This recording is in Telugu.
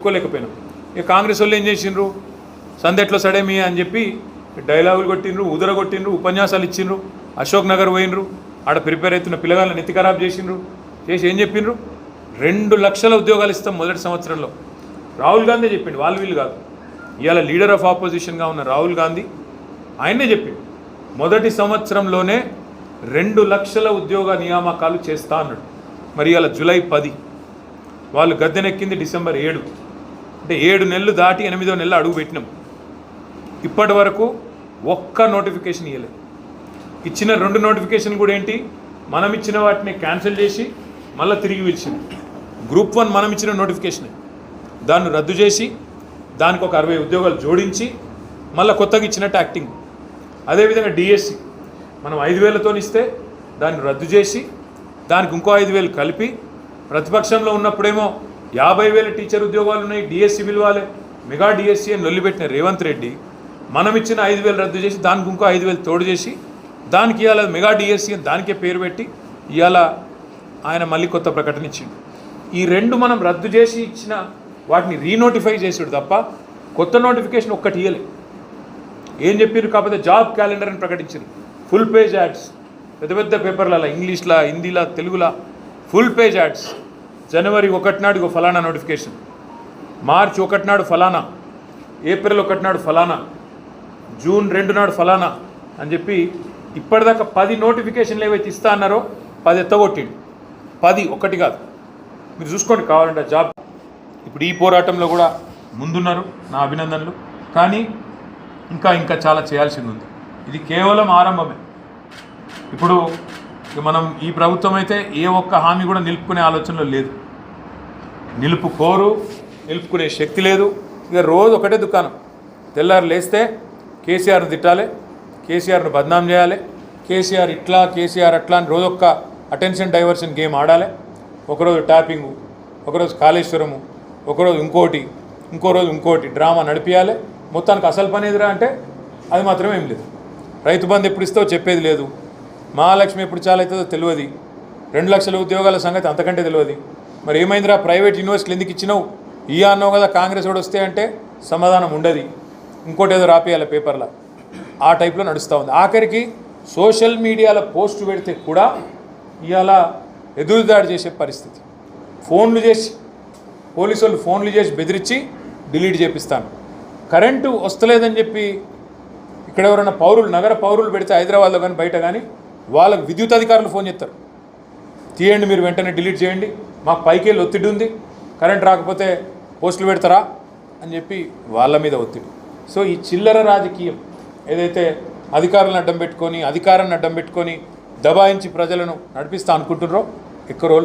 ఒప్పుకోలేకపోయినాం. ఇక కాంగ్రెస్ వాళ్ళు ఏం చేసిండ్రు? సందెట్లో సడేమి అని చెప్పి డైలాగులు కొట్టిండ్రు ఉదర కొట్టిండ్రు ఉపన్యాసాలు ఇచ్చిండ్రు. అశోక్ నగర్ పోయినరు ఆడ ప్రిపేర్ అవుతున్న పిల్లగాళ్ళని నెత్తి ఖరాబ్ చేసిండ్రు. చేసి ఏం చెప్పిండ్రు? రెండు లక్షల ఉద్యోగాలు ఇస్తాం మొదటి సంవత్సరంలో. రాహుల్ గాంధీ చెప్పిండు వాళ్ళు వీళ్ళు కాదు. ఇవాళ లీడర్ ఆఫ్ ఆపోజిషన్గా ఉన్న రాహుల్ గాంధీ ఆయనే చెప్పిండు. మొదటి సంవత్సరంలోనే రెండు లక్షల ఉద్యోగ నియామకాలు చేస్తా అన్నాడు. మరి ఇవాళ జూలై పది వాళ్ళు గద్దెనెక్కింది డిసెంబర్ ఏడు. అంటే ఏడు నెలలు దాటి ఎనిమిదో నెలలు అడుగు పెట్టినాం. ఇప్పటి వరకు ఒక్క నోటిఫికేషన్ ఇవ్వలేదు ఇచ్చిన రెండు నోటిఫికేషన్ కూడా ఏంటి? మనం ఇచ్చిన వాటిని క్యాన్సిల్ చేసి మళ్ళీ తిరిగి పిలిచింది గ్రూప్ వన్ మనం ఇచ్చిన నోటిఫికేషన్. దాన్ని రద్దు చేసి దానికి ఒక అరవై ఉద్యోగాలు జోడించి మళ్ళీ కొత్తగా ఇచ్చినట్టు యాక్టింగ్. అదేవిధంగా డిఎస్సి. మనం ఐదు వేలతో ఇస్తే దాన్ని రద్దు చేసి దానికి ఇంకో ఐదు వేలు కలిపి ప్రతిపక్షంలో ఉన్నప్పుడేమో యాభై వేల టీచర్ ఉద్యోగాలు ఉన్నాయి డిఎస్సి పిలవాలి. మెగా డిఎస్సి అని లొల్లిపెట్టిన రేవంత్ రెడ్డి మనం ఇచ్చిన ఐదు వేలు రద్దు చేసి దానికి ఇంకో ఐదు వేలు తోడు చేసి దానికి ఇవాళ మెగా డిఎస్సి అని దానికే పేరు పెట్టి ఇవాళ ఆయన మళ్ళీ కొత్త ప్రకటన ఇచ్చిండు. ఈ రెండు మనం రద్దు చేసి ఇచ్చిన వాటిని రీనోటిఫై చేసాడు తప్ప కొత్త నోటిఫికేషన్ ఒక్కటి ఇవ్వలే ఏం చెప్పారు? కాకపోతే జాబ్ క్యాలెండర్ అని ప్రకటించారు. ఫుల్ పేజ్ యాడ్స్ పెద్ద పెద్ద పేపర్లలో ఇంగ్లీష్లా హిందీలా తెలుగులా ఫుల్ పేజ్ యాడ్స్ జనవరి ఒకటి నాడు ఫలానా నోటిఫికేషన్. మార్చ్ ఒకటి నాడు ఫలానా. ఏప్రిల్ ఒకటి నాడు ఫలానా. జూన్ రెండు నాడు ఫలానా అని చెప్పి ఇప్పటిదాకా పది నోటిఫికేషన్లు ఏవైతే ఇస్తా అన్నారో పది ఎత్తగొట్టిండు పది ఒకటి కాదు. మీరు చూసుకోండి కావాలంటే జాబ్. ఇప్పుడు ఈ పోరాటంలో కూడా ముందున్నారు నా అభినందనలు. కానీ ఇంకా ఇంకా చాలా చేయాల్సింది ఉంది. ఇది కేవలం ఆరంభమే. ఇప్పుడు మనం ఈ ప్రభుత్వం అయితే ఏ ఒక్క హామీ కూడా నిలుపుకునే ఆలోచనలో లేదు. నిలుపుకోరు నిలుపుకునే శక్తి లేదు. ఇక రోజు ఒకటే దుకాణం. తెల్లారు లేస్తే కేసీఆర్ను తిట్టాలి కేసీఆర్ను బద్నాం చేయాలి కేసీఆర్ ఇట్లా కేసీఆర్ అట్లా అని రోజు ఒక్క అటెన్షన్ డైవర్షన్ గేమ్ ఆడాలి. ఒకరోజు ట్యాపింగు ఒకరోజు కాళేశ్వరము ఒకరోజు ఇంకోటి ఇంకో రోజు ఇంకోటి డ్రామా నడిపించాలి మొత్తానికి అసలు పని ఎదురా అంటే అది మాత్రం ఏం లేదు. రైతు బంధు ఎప్పుడు ఇస్తావో చెప్పేది లేదు. మహాలక్ష్మి ఎప్పుడు చాలా అవుతుందో తెలియదు. రెండు లక్షల ఉద్యోగాల సంగతి అంతకంటే తెలియదు. మరి ఏమైందిరా? ప్రైవేట్ యూనివర్సిటీలు ఎందుకు ఇచ్చినావు? ఈ అన్నావు కదా కాంగ్రెస్ కూడా వస్తే అంటే సమాధానం ఉండదు. ఇంకోటి ఏదో రాపేయాలి పేపర్లో. ఆ టైప్లో నడుస్తూ ఉంది. ఆఖరికి సోషల్ మీడియాలో పోస్ట్ పెడితే కూడా ఇవాళ ఎదురుదాడి చేసే పరిస్థితి. ఫోన్లు చేసి పోలీసు వాళ్ళు ఫోన్లు చేసి బెదిరించి డిలీట్ చేపిస్తాను. కరెంటు వస్తలేదని చెప్పి ఇక్కడ ఎవరైనా పౌరులు నగర పౌరులు పెడితే హైదరాబాద్లో కానీ బయట కానీ వాళ్ళకి విద్యుత్ అధికారులు ఫోన్ చేస్తారు. తీయండి మీరు వెంటనే డిలీట్ చేయండి. మాకు పైకి వెళ్ళి ఒత్తిడి ఉంది. కరెంట్ రాకపోతే పోస్టులు పెడతారా? అని చెప్పి వాళ్ళ మీద ఒత్తిడి. సో ఈ చిల్లర రాజకీయం ఏదైతే అధికారులను అడ్డం పెట్టుకొని అధికారాన్ని అడ్డం పెట్టుకొని దబాయించి ప్రజలను నడిపిస్తా అనుకుంటున్నారో ఎక్కువ రోజులు